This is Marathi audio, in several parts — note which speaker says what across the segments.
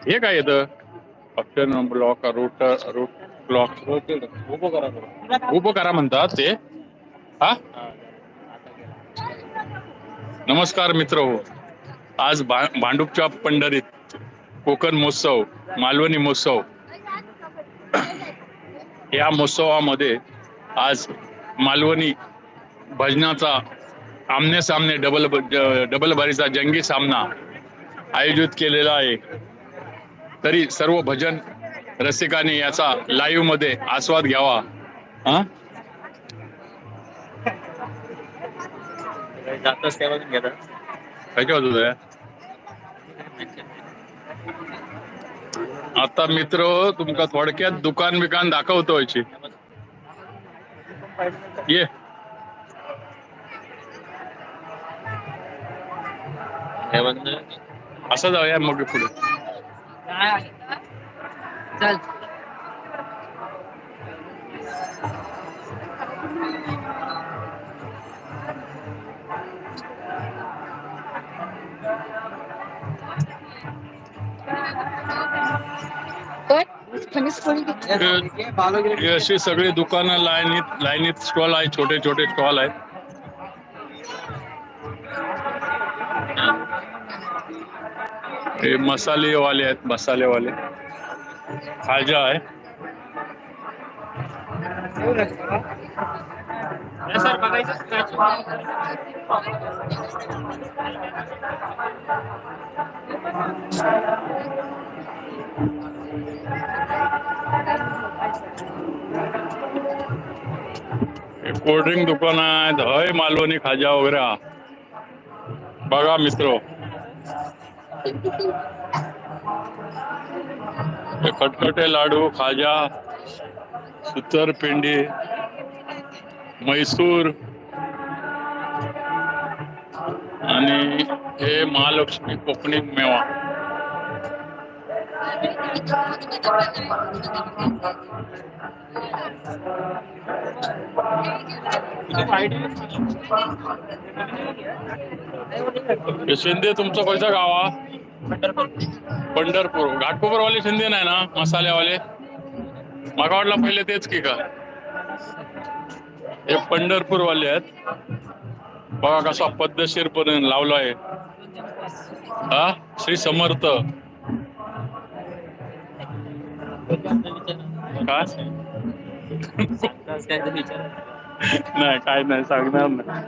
Speaker 1: हे काय येतं? Option block route route block
Speaker 2: उभं करा
Speaker 1: उभं करा म्हणतात ते. हा? नमस्कार मित्र. हो आज भा- भांडूपच्या पंढरीत कोकण महोत्सव मालवणी महोत्सव. या महोत्सवामध्ये आज मालवणी भजनाचा आमने सामने डबल डबल बारीचा जंगी सामना आयोजित केलेला आहे. तरी सर्व भजन रसिकांनी याचा लाईव्हमध्ये आस्वाद घ्यावा. हा? काय आता मित्र तुमका थोडक्यात दुकान बिकान दाखवतो याची. ये. असं जाऊया मग पुढे.
Speaker 3: चल.
Speaker 1: अशी सगळी दुकानं लाईनीत लाईनीत स्टॉल आहे छोटे छोटे स्टॉल आहेत. हे मसालेवाले आहेत मसालेवाले खाजा आहे
Speaker 2: सर बघायचं
Speaker 1: हे? कोल्ड्रिंक दुकान आहेत हय मालवणी खाजा वगैरे हा. बघा मित्र। हे खटखटे लाडू खाजा सुतरपिंडी मैसूर आणि हे महालक्ष्मी कोकणी मेवा. शिंदे तुमचं कोणतं गाव पंढरपूर पंढरपूर. घाटकोपरवाले शिंदे नाही ना मसाल्यावाले? मागा वाटला पहिले तेच की का? हे पंढरपूर वाले आहेत. बघा कसा पद्धतशीरपणे लावलाय. हा? श्री समर्थ. काय नाही काय नाही सांगणार नाही.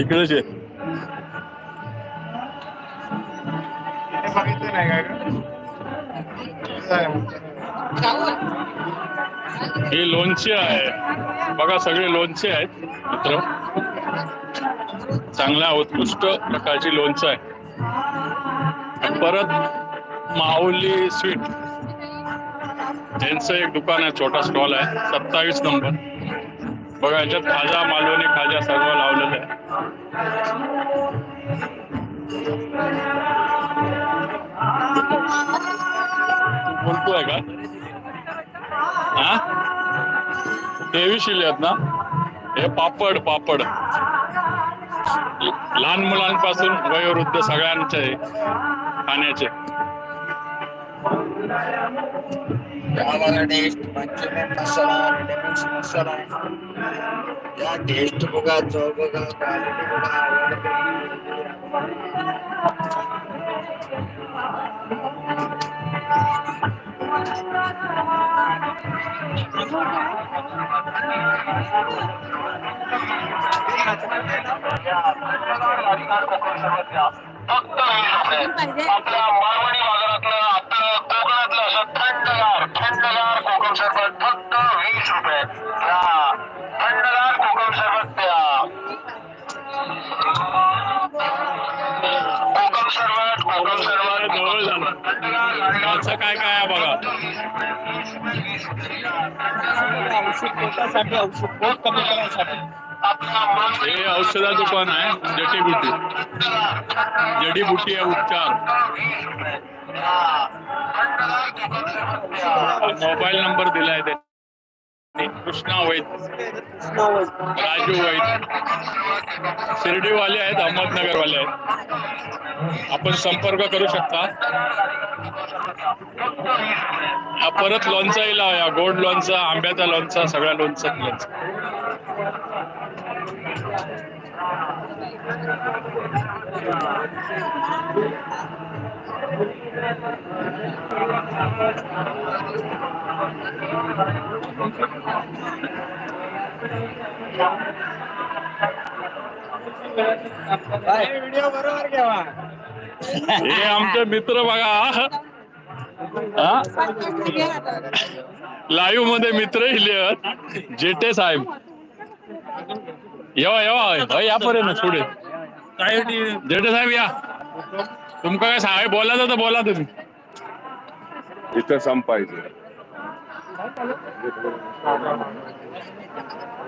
Speaker 1: इकडेच आहे ही आहे. बघा सगळे लोणचे आहेत मित्र. चांगल्या उत्कृष्ट प्रकारची लोणचं आहे. आणि परत माऊली स्वीट. यांचं एक दुकान आहे छोटा स्टॉल आहे सत्तावीस नंबर. बघा याच्यात खाजा मालवणी खाजा सर्व लावलेलं आहे. बोलतोय का? हा? तेवीस शिले आहेत ना? हे पापड पापड. लहान मुलांपासून वयोवृद्ध सगळ्यांचे आहे खाण्याचे.
Speaker 4: आम्हाला taste manchurian masala mix masala या टेस्ट बघा चव बघा क्वालिटी बघा
Speaker 5: आपल्या
Speaker 1: जवळ झालं. काय काय आहे बघा.
Speaker 2: औषध पोटासाठी औषध पोट कमी
Speaker 1: हे औषधा दुकान आहे जडीबुटी जडीबुटी आहे उपचार. मोबाईल नंबर दिलाय ते कृष्णा वैद राजू वैद शिर्डीवाले आहेत अहमदनगरवाले आहेत. आपण संपर्क करू शकता. हा परत लोणचाही लावूया गोड लोणचा आंब्याचा लोणचा सगळ्या लोणचं लोणचं.
Speaker 2: व्हिडिओ बरोबर घ्यावा
Speaker 1: हे आमचे मित्र बघा. लाईव्हमध्ये मित्र इले जेटे साहेब. येवा येवा. हय या पर्यंत पुढे.
Speaker 2: काय
Speaker 1: जेटे साहेब या. तुमका काय सांगाय बोला तर बोला तुम्ही.
Speaker 3: इथं संपायचं.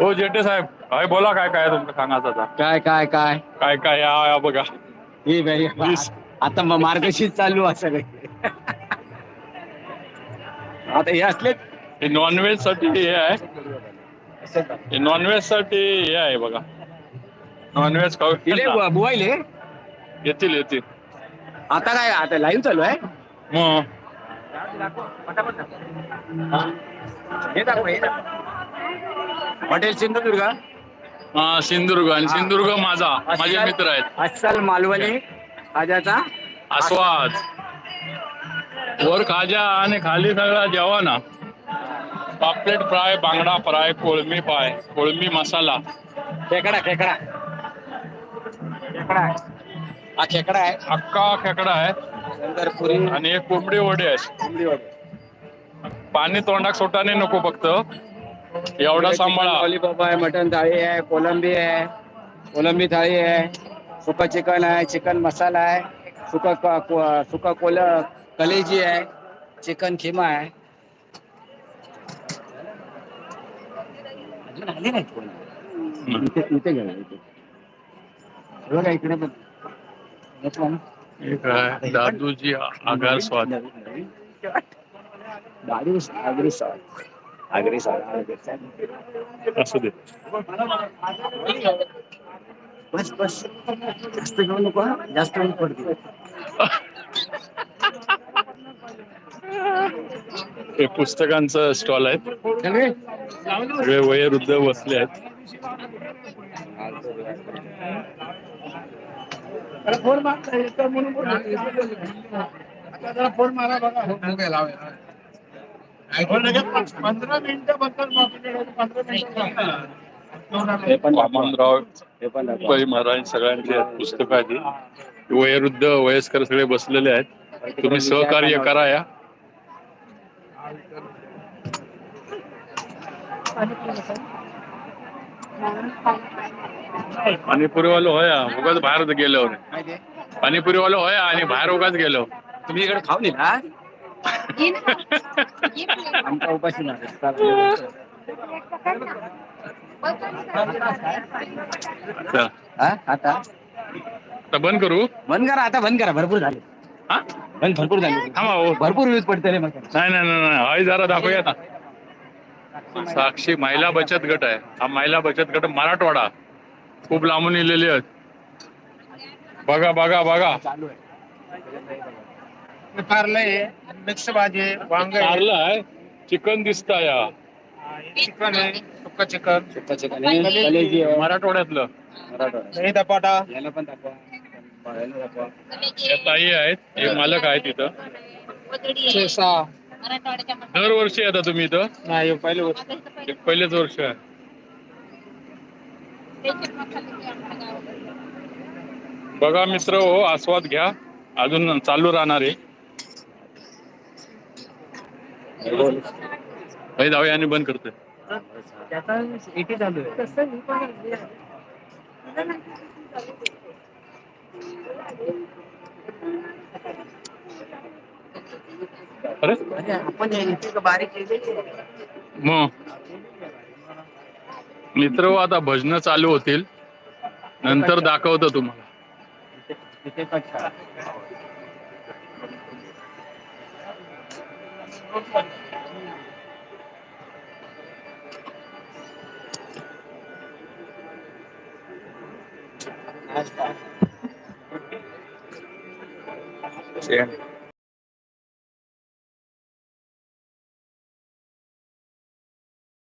Speaker 1: हो जेटे साहेब. हय बोला काय काय तुमचं सांगायचं आता?
Speaker 6: काय काय काय?
Speaker 1: काय काय या या बघा.
Speaker 6: हे बाई
Speaker 1: वीस.
Speaker 6: आता मग चालू असं काही आता हे असले
Speaker 1: हे नॉनव्हेजसाठी हे आहे. हे नॉनव्हेजसाठी हे आहे बघा. नॉनव्हेज खाऊ
Speaker 6: इले बुवाईले
Speaker 1: येतील येतील.
Speaker 6: आता काय आता लाईव्ह चालू आहे?
Speaker 1: मग.
Speaker 6: हे? दाखव हे दाखव. हॉटेल सिंधुदुर्ग?
Speaker 1: हा सिंधुदुर्ग आणि सिंधुदुर्ग माझा माझे मित्र आहेत.
Speaker 6: अस्सल मालवणी खाज्याचा?
Speaker 1: आस्वाद. वर खाजा आणि खाली सगळा जेवण. पापलेट फ्राय बांगडा फ्राय कोळमी फ्राय कोळमी मसाला.
Speaker 6: खेकडा खेकडा. खेकडा हा खेकडा आहे
Speaker 1: अक्का खेकडा आहे.
Speaker 6: नंतर पुरी.
Speaker 1: आणि एक कोंबडी वडे आहे.
Speaker 6: कोंबडी वगैरे.
Speaker 1: पाणी तोंडाक सोटाने नको फक्त. एवढा सांभाळा.
Speaker 6: लॉलीपॉप आहे मटन थाळी आहे कोलंबी आहे कोलंबी थाळी आहे सुका चिकन आहे चिकन मसाला आहे सुका क- को- सुका कोल कलेजी आहे चिकन खिमा आहे. अजून आले नाहीत कोण? इथे इथे गेला इथे. हे बघा. इकडे पण घेतला ना?
Speaker 1: एक आहे दादूजी आगार स्वाद.
Speaker 6: गाडी आगरी स्वाद आगरी स्वाद आगरी स्वाद.
Speaker 1: असू दे.
Speaker 6: बस बस. जास्त घेऊ नको हा. जास्त ऊन पडते
Speaker 1: हे पुस्तकांचं स्टॉल आहे
Speaker 6: सगळे
Speaker 1: वयोवृद्ध बसले आहेत.
Speaker 2: फोन फोन मारा बघा. हो, लगेच पंधरा मिनिटं बद्दल पंधरा
Speaker 6: हे पण दाखवा.
Speaker 1: वामनराव
Speaker 6: हे पण दाखवा.
Speaker 1: पै महाराज सगळ्यांची आहेत पुस्तकं आहेत ही. वयोवृद्ध वयस्कर सगळे बसलेले आहेत तुम्ही सहकार्य करा या पाणीपुरीवालो होया उगाच बाहेर गेलो? पाणीपुरीवालो होया आणि बाहेर उगाच गेलो
Speaker 6: तुम्ही इकडे खाऊन येईल हा आमचा उपाशी नाही
Speaker 1: आता
Speaker 6: हा आता?
Speaker 1: आता बंद करू?
Speaker 6: बंद करा आता बंद करा भरपूर झाले.
Speaker 1: हा?
Speaker 6: बंद भरपूर झाले.
Speaker 1: थांबा हो.
Speaker 6: भरपूर यूज पडते रे मग.
Speaker 1: नाही नाही नाही नाही. हाय जरा दाखवूया ना साक्षी महिला बचत गट आहे. हा महिला बचत गट मराठवाडा. खूप लांबून इलेले आहेत. बघा बघा बघा.
Speaker 6: चालू आहे.
Speaker 2: कारलं आहे मिक्स भाजी आहे वांग आहे.
Speaker 1: कारलं आहे चिकन दिसता या
Speaker 2: चिकन आहे सुक्का चिकन.
Speaker 6: सुक्का चिकन आहे, कलेजी आहे.
Speaker 1: मराठवाड्यातलं.
Speaker 6: मराठवाडा
Speaker 2: दही धपाटा.
Speaker 6: याला पण दाखवा याला दाखवा
Speaker 1: या ताई आहेत हे मालक आहेत इथं.
Speaker 2: ठेसा
Speaker 1: दरवर्षी येता तुम्ही इथं?
Speaker 2: नाही हे पहिले वर्ष.
Speaker 1: हे पहिलेच वर्ष आहे. बघा मित्र हो आस्वाद घ्या. अजून चालू राहणार आहे. भाई जाऊया आणि बंद करतोय.
Speaker 6: त्याचा एटी चालू आहे.
Speaker 1: अरे?
Speaker 6: अरे आपण इथे बारीक केलेली आहे.
Speaker 1: मग मित्र हो, आता भजन चालू होतील. नंतर दाखवतो तुम्हाला.
Speaker 6: इथे कट करा.
Speaker 1: Yeah.